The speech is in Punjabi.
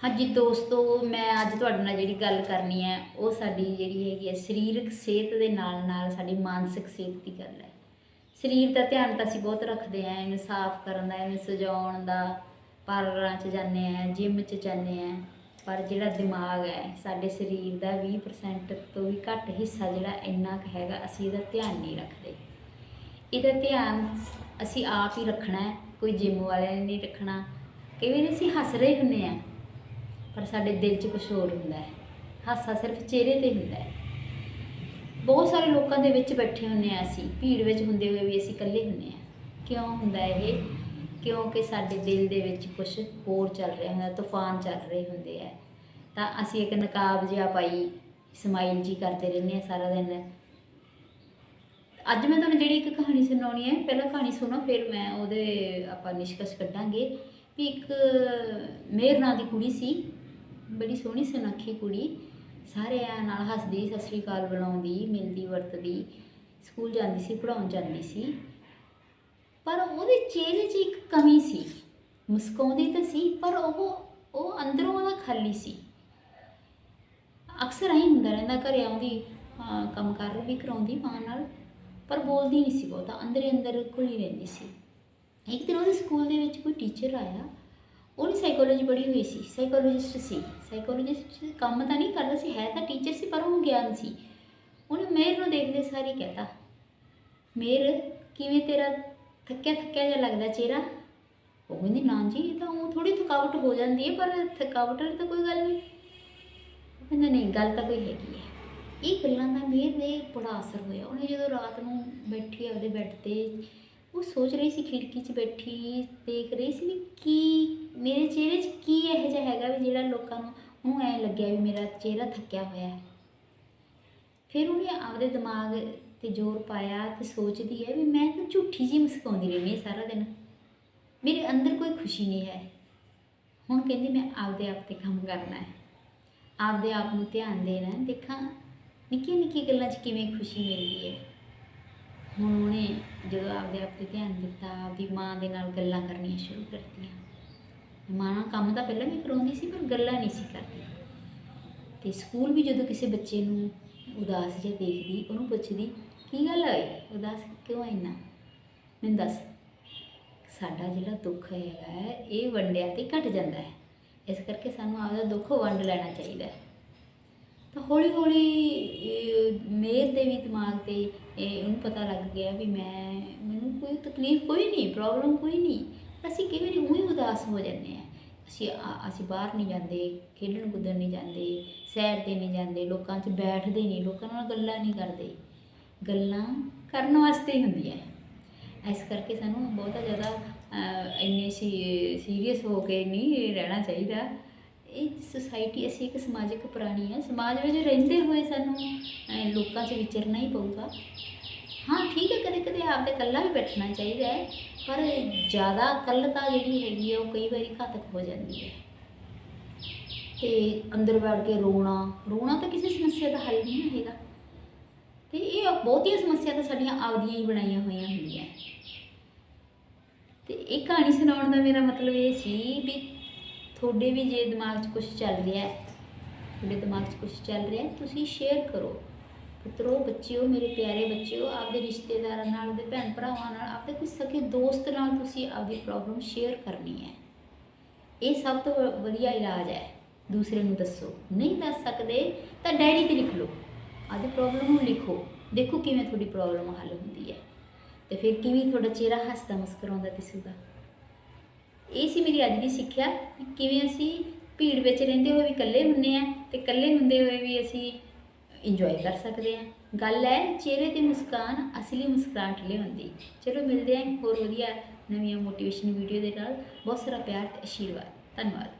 ਹਾਂਜੀ ਦੋਸਤੋ, ਮੈਂ ਅੱਜ ਤੁਹਾਡੇ ਨਾਲ ਜਿਹੜੀ ਗੱਲ ਕਰਨੀ ਹੈ, ਉਹ ਸਾਡੀ ਜਿਹੜੀ ਹੈਗੀ ਹੈ ਸਰੀਰਕ ਸਿਹਤ ਦੇ ਨਾਲ ਨਾਲ ਸਾਡੀ ਮਾਨਸਿਕ ਸਿਹਤ ਦੀ ਗੱਲ ਹੈ। ਸਰੀਰ ਦਾ ਧਿਆਨ ਤਾਂ ਅਸੀਂ ਬਹੁਤ ਰੱਖਦੇ ਆਂ ਇਹਨੂੰ ਸਾਫ਼ ਕਰਨ ਦਾ ਇਹਨੂੰ ਸਜਾਉਣ ਦਾ, ਪਾਰਲਰਾਂ 'ਚ ਜਾਂਦੇ ਆਂ ਜਿਮ 'ਚ ਜਾਂਦੇ ਆਂ ਪਰ ਜਿਹੜਾ ਦਿਮਾਗ ਹੈ, ਸਾਡੇ ਸਰੀਰ ਦਾ 20% ਤੋਂ ਵੀ ਘੱਟ ਹਿੱਸਾ ਜਿਹੜਾ ਇੰਨਾ ਕੁ ਹੈਗਾ, ਅਸੀਂ ਇਹਦਾ ਧਿਆਨ ਨਹੀਂ ਰੱਖਦੇ। ਇਹਦਾ ਧਿਆਨ ਅਸੀਂ ਆਪ ਹੀ ਰੱਖਣਾ ਕੋਈ ਜਿਮ ਵਾਲਿਆਂ ਨੇ ਨਹੀਂ ਰੱਖਣਾ। ਕਈ ਵਾਰੀ ਅਸੀਂ ਹੱਸ ਰਹੇ ਹੁੰਦੇ ਆ ਪਰ ਸਾਡੇ ਦਿਲ 'ਚ ਕੁਝ ਹੋਰ ਹੁੰਦਾ ਹੈ। ਹਾਸਾ ਸਿਰਫ ਚਿਹਰੇ ਤੇ ਹੁੰਦਾ ਹੈ। ਬਹੁਤ ਸਾਰੇ ਲੋਕਾਂ ਦੇ ਵਿੱਚ ਬੈਠੇ ਹੁੰਦੇ ਆ ਅਸੀਂ, ਭੀੜ ਵਿੱਚ ਹੁੰਦੇ ਹੋਏ ਵੀ ਅਸੀਂ ਇਕੱਲੇ ਹੁੰਦੇ ਆ ਕਿਉਂ ਹੁੰਦਾ ਇਹ? ਕਿਉਂਕਿ ਸਾਡੇ ਦਿਲ ਦੇ ਵਿੱਚ ਕੁਝ ਹੋਰ ਚੱਲ ਰਿਹਾ ਹੁੰਦਾ, ਤੂਫਾਨ ਚੱਲ ਰਹੇ ਹੁੰਦੇ ਆ। ਤਾਂ ਅਸੀਂ ਇੱਕ ਨਕਾਬ ਜਿਹਾ ਪਾਈ ਸਮਾਈਲ ਜੀ ਕਰਦੇ ਰਹਿੰਦੇ ਆ ਸਾਰਾ ਦਿਨ। ਅੱਜ ਮੈਂ ਤੁਹਾਨੂੰ ਜਿਹੜੀ ਇੱਕ ਕਹਾਣੀ ਸੁਣਾਉਣੀ ਹੈ, ਪਹਿਲਾਂ ਕਹਾਣੀ ਸੁਣੋ, ਫਿਰ ਮੈਂ ਉਹਦੇ ਆਪਾਂ ਨਿਸ਼ਕਸ਼ ਕੱਢਾਂਗੇ। ਵੀ ਇੱਕ ਮੇਰ ਨਾਂ ਦੀ ਕੁੜੀ ਸੀ ਬੜੀ ਸੋਹਣੀ ਸੁਨੱਖੀ ਕੁੜੀ ਸਾਰਿਆਂ ਨਾਲ ਹੱਸਦੀ ਸਤਿ ਸ੍ਰੀ ਅਕਾਲ ਬੁਲਾਉਂਦੀ ਮਿਲਦੀ ਵਰਤਦੀ ਸਕੂਲ ਜਾਂਦੀ ਸੀ ਪੜਾਉਣ ਜਾਂਦੀ ਸੀ। ਪਰ ਉਹਦੇ ਚਿਹਰੇ 'ਚ ਇੱਕ ਕਮੀ ਸੀ। ਮੁਸਕਾਉਂਦੀ ਤਾਂ ਸੀ ਪਰ ਉਹ ਉਹ ਅੰਦਰੋਂ ਉਹਦਾ ਖਾਲੀ ਸੀ। ਅਕਸਰ ਆਈ ਹੁੰਦਾ ਰਹਿੰਦਾ ਘਰੇ ਆਉਂਦੀ ਹਾਂ, ਕੰਮ ਕਰ ਵੀ ਕਰਾਉਂਦੀ ਮਾਂ ਨਾਲ ਪਰ ਬੋਲਦੀ ਨਹੀਂ ਸੀ ਬਹੁਤਾ ਅੰਦਰੇ ਅੰਦਰ ਘੁਲੀ ਰਹਿੰਦੀ ਸੀ। ਇੱਕ ਦਿਨ ਉਹਦੇ ਸਕੂਲ ਦੇ ਵਿੱਚ ਕੋਈ ਟੀਚਰ ਆਇਆ ਉਹਨੇ ਸਾਈਕੋਲੋਜੀ ਪੜ੍ਹੀ ਹੋਈ ਸੀ ਸਾਈਕੋਲੋਜਿਸਟ ਸੀ। ਸਾਈਕੋਲੋਜਿਸਟ ਕੰਮ ਤਾਂ ਨਹੀਂ ਕਰਦਾ ਸੀ, ਹੈ ਤਾਂ ਟੀਚਰ ਸੀ, ਪਰ ਉਹ ਗਿਆਨ ਸੀ। ਉਹਨੇ ਮੇਰ ਨੂੰ ਦੇਖਦੇ ਸਾਰੀ ਕਹਤਾ, ਮੇਰ, ਕਿਵੇਂ ਤੇਰਾ ਥੱਕਿਆ ਥੱਕਿਆ ਜਿਹਾ ਲੱਗਦਾ ਚਿਹਰਾ? ਉਹ ਕਹਿੰਦੀ, ਨਾ ਜੀ, ਇਹ ਤਾਂ ਉਹ ਥੋੜੀ ਥਕਾਵਟ ਹੋ ਜਾਂਦੀ ਹੈ, ਪਰ ਥਕਾਵਟ ਵਾਲੀ ਤਾਂ ਕੋਈ ਗੱਲ ਨਹੀਂ। ਉਹ ਕਹਿੰਦਾ, ਨਹੀਂ, ਗੱਲ ਤਾਂ ਕੋਈ ਹੈਗੀ ਹੈ। ਇਹ ਗੱਲਾਂ ਦਾ ਮੇਰ ਦੇ ਬੜਾ ਅਸਰ ਹੋਇਆ। ਉਹਨੇ ਜਦੋਂ ਰਾਤ ਨੂੰ ਬੈਠੀ ਆਪਦੇ ਬੈੱਡ ਤੇ ਉਹ ਸੋਚ ਰਹੀ ਸੀ ਖਿੜਕੀ 'ਚ ਬੈਠੀ, ਦੇਖ ਰਹੀ ਸੀ ਵੀ ਕੀ, ਮੇਰੇ ਚਿਹਰੇ 'ਚ ਕੀ ਇਹੋ ਜਿਹਾ ਹੈਗਾ ਵੀ ਜਿਹੜਾ ਲੋਕਾਂ ਨੂੰ ਉਹਨੂੰ ਐ ਲੱਗਿਆ ਵੀ ਮੇਰਾ ਚਿਹਰਾ ਥੱਕਿਆ ਹੋਇਆ ਹੈ। ਫਿਰ ਉਹਨੇ ਆਪਦੇ ਦਿਮਾਗ ਤੇ ਜ਼ੋਰ ਪਾਇਆ ਤੇ ਸੋਚਦੀ ਹੈ ਵੀ ਮੈਂ ਤਾਂ ਝੂਠੀ ਜੀ ਮੁਸਕਾਉਂਦੀ ਰਹਿੰਦੀ ਹਾਂ ਸਾਰਾ ਦਿਨ। ਮੇਰੇ ਅੰਦਰ ਕੋਈ ਖੁਸ਼ੀ ਨਹੀਂ ਹੈ। ਹੁਣ ਕਹਿੰਦੀ ਮੈਂ ਆਪਦੇ ਆਪ ਤੇ ਕੰਮ ਕਰਨਾ ਹੈ। ਆਪਦੇ ਆਪ ਨੂੰ ਧਿਆਨ ਦੇਣਾ ਦੇਖਾਂ ਨਿੱਕੀਆਂ ਨਿੱਕੀਆਂ ਗੱਲਾਂ 'ਚ ਕਿਵੇਂ ਖੁਸ਼ੀ ਮਿਲਦੀ ਹੈ। ਹੁਣ ਉਹਨੇ ਜਦੋਂ ਆਪਦੇ ਆਪ ਤੇ ਧਿਆਨ ਦਿੱਤਾ, ਆਪਦੀ ਮਾਂ ਦੇ ਨਾਲ ਗੱਲਾਂ ਕਰਨੀਆਂ ਸ਼ੁਰੂ ਕਰਤੀਆਂ। ਮਾਂ ਨਾਲ ਕੰਮ ਤਾਂ ਪਹਿਲਾਂ ਵੀ ਕਰਾਉਂਦੀ ਸੀ, ਪਰ ਗੱਲਾਂ ਨਹੀਂ ਸੀ ਕਰਦੀ। ਤੇ ਸਕੂਲ ਵੀ ਜਦੋਂ ਕਿਸੇ ਬੱਚੇ ਨੂੰ ਉਦਾਸ ਜਿਹਾ ਦੇਖਦੀ, ਉਹਨੂੰ ਪੁੱਛਦੀ, ਕੀ ਗੱਲ ਹੋਈ? ਉਦਾਸ ਕਿਉਂ ਹੈ ਇੰਨਾ? ਮੈਨੂੰ ਦੱਸ, ਸਾਡਾ ਜਿਹੜਾ ਦੁੱਖ ਹੈਗਾ, ਇਹ ਵੰਡਿਆ ਤੇ ਘਟ ਜਾਂਦਾ ਹੈ। ਇਸ ਕਰਕੇ ਸਾਨੂੰ ਆਪਦਾ ਦੁੱਖ ਵੰਡ ਲੈਣਾ ਚਾਹੀਦਾ ਹੈ। ਤਾਂ ਹੌਲੀ ਹੌਲੀ, ਇਹ, ਮੇਰ ਦੇ ਵੀ ਦਿਮਾਗ ਤੇ, ਇਹ ਉਹਨੂੰ ਪਤਾ ਲੱਗ ਗਿਆ ਵੀ ਮੈਂ, ਮੈਨੂੰ ਕੋਈ ਤਕਲੀਫ ਕੋਈ ਨਹੀਂ ਪ੍ਰੋਬਲਮ ਕੋਈ ਨਹੀਂ। ਅਸੀਂ ਕਈ ਵਾਰੀ ਉਹੀ ਉਦਾਸ ਹੋ ਜਾਂਦੇ ਆ ਅਸੀਂ ਅਸੀਂ ਬਾਹਰ ਨਹੀਂ ਜਾਂਦੇ, ਖੇਡਣ ਕੁੱਦਣ ਨਹੀਂ ਜਾਂਦੇ, ਸੈਰ ਤੇ ਨਹੀਂ ਜਾਂਦੇ, ਲੋਕਾਂ 'ਚ ਬੈਠਦੇ ਨਹੀਂ, ਲੋਕਾਂ ਨਾਲ ਗੱਲਾਂ ਨਹੀਂ ਕਰਦੇ। ਗੱਲਾਂ ਕਰਨ ਵਾਸਤੇ ਹੀ ਹੁੰਦੀਆਂ ਇਸ ਕਰਕੇ ਸਾਨੂੰ ਬਹੁਤਾ ਜ਼ਿਆਦਾ ਇੰਨੇ ਸੀ ਸੀਰੀਅਸ ਹੋ ਕੇ ਨਹੀਂ ਰਹਿਣਾ ਚਾਹੀਦਾ। ਇਹ ਸੁਸਾਇਟੀ ਅਸੀਂ ਇੱਕ ਸਮਾਜਿਕ ਪ੍ਰਾਣੀ ਹੈ। ਸਮਾਜ ਵਿੱਚ ਰਹਿੰਦੇ ਹੋਏ ਸਾਨੂੰ ਲੋਕਾਂ 'ਚ ਵਿਚਰਨਾ ਹੀ ਪਊਗਾ। ਹਾਂ, ਠੀਕ ਹੈ ਕਦੇ ਕਦੇ ਆਪਦੇ ਇਕੱਲਾ ਵੀ ਬੈਠਣਾ ਚਾਹੀਦਾ ਹੈ, ਪਰ ਜ਼ਿਆਦਾ ਇਕੱਲਤਾ ਜਿਹੜੀ ਹੈਗੀ ਹੈ ਉਹ ਕਈ ਵਾਰੀ ਘਾਤਕ ਹੋ ਜਾਂਦੀ ਹੈ। ਤੇ ਅੰਦਰ ਬੈਠ ਕੇ ਰੋਣਾ ਰੋਣਾ ਤਾਂ ਕਿਸੇ ਸਮੱਸਿਆ ਦਾ ਹੱਲ ਨਹੀਂ ਹੈਗਾ। ਤੇ ਇਹ ਬਹੁਤੀਆਂ ਸਮੱਸਿਆ ਤਾਂ ਸਾਡੀਆਂ ਆਪਦੀਆਂ ਹੀ ਬਣਾਈਆਂ ਹੋਈਆਂ ਹੁੰਦੀਆਂ। ਤੇ ਇਹ ਕਹਾਣੀ ਸੁਣਾਉਣ ਦਾ ਮੇਰਾ ਮਤਲਬ ਇਹ ਸੀ ਵੀ ਤੁਹਾਡੇ ਵੀ ਜੇ ਦਿਮਾਗ 'ਚ ਕੁਝ ਚੱਲ ਰਿਹਾ ਹੈ, ਤੁਹਾਡੇ ਦਿਮਾਗ 'ਚ ਕੁਝ ਚੱਲ ਰਿਹਾ ਹੈ, ਤੁਸੀਂ ਸ਼ੇਅਰ ਕਰੋ। ਪੁੱਤਰੋ, ਬੱਚਿਓ, ਮੇਰੇ ਪਿਆਰੇ ਬੱਚਿਓ, ਆਪਦੇ ਰਿਸ਼ਤੇਦਾਰਾਂ ਨਾਲ, ਆਪਦੇ ਭੈਣ ਭਰਾਵਾਂ ਨਾਲ, ਆਪਦੇ ਕੋਈ ਸਕੇ ਦੋਸਤ ਨਾਲ ਤੁਸੀਂ ਆਪਦੀ ਪ੍ਰੋਬਲਮ ਸ਼ੇਅਰ ਕਰਨੀ ਹੈ। ਇਹ ਸਭ ਤੋਂ ਵ- ਵਧੀਆ ਇਲਾਜ ਹੈ। ਦੂਸਰੇ ਨੂੰ ਦੱਸੋ। ਨਹੀਂ ਦੱਸ ਸਕਦੇ, ਤਾਂ ਡਾਇਰੀ ਤੇ ਲਿਖ ਲਓ। ਆਪਦੀ ਪ੍ਰੋਬਲਮ ਨੂੰ ਲਿਖੋ। ਦੇਖੋ ਕਿਵੇਂ ਤੁਹਾਡੀ ਪ੍ਰੋਬਲਮ ਹੱਲ ਹੁੰਦੀ ਹੈ। ਤੇ ਫਿਰ ਕਿਵੇਂ ਤੁਹਾਡਾ ਚਿਹਰਾ ਹੱਸਦਾ ਮੁਸਕਰਾਉਂਦਾ ਦਿਸੂਗਾ। ਇਹ ਸੀ ਮੇਰੀ ਅੱਜ ਦੀ ਸਿੱਖਿਆ ਕਿਵੇਂ ਅਸੀਂ ਭੀੜ ਵਿੱਚ ਰਹਿੰਦੇ ਹੋਏ ਵੀ ਇਕੱਲੇ ਹੁੰਨੇ ਆ ਤੇ ਇਕੱਲੇ ਹੁੰਦੇ ਹੋਏ ਵੀ ਅਸੀਂ ਇੰਜੋਏ ਕਰ ਸਕਦੇ ਆ ਗੱਲ ਹੈ, ਚਿਹਰੇ ਤੇ ਮੁਸਕਾਨ ਅਸਲੀ ਮੁਸਕਰਾਹਟ ਲਿਆਉਂਦੀ ਚਲੋ ਮਿਲਦੇ ਆਂ ਹੋਰ ਵਧੀਆ ਨਵੀਆਂ ਮੋਟੀਵੇਸ਼ਨ ਵੀਡੀਓ ਦੇ ਨਾਲ। ਬਹੁਤ ਸਾਰਾ ਪਿਆਰ ਤੇ ਆਸ਼ੀਰਵਾਦ। ਧੰਨਵਾਦ।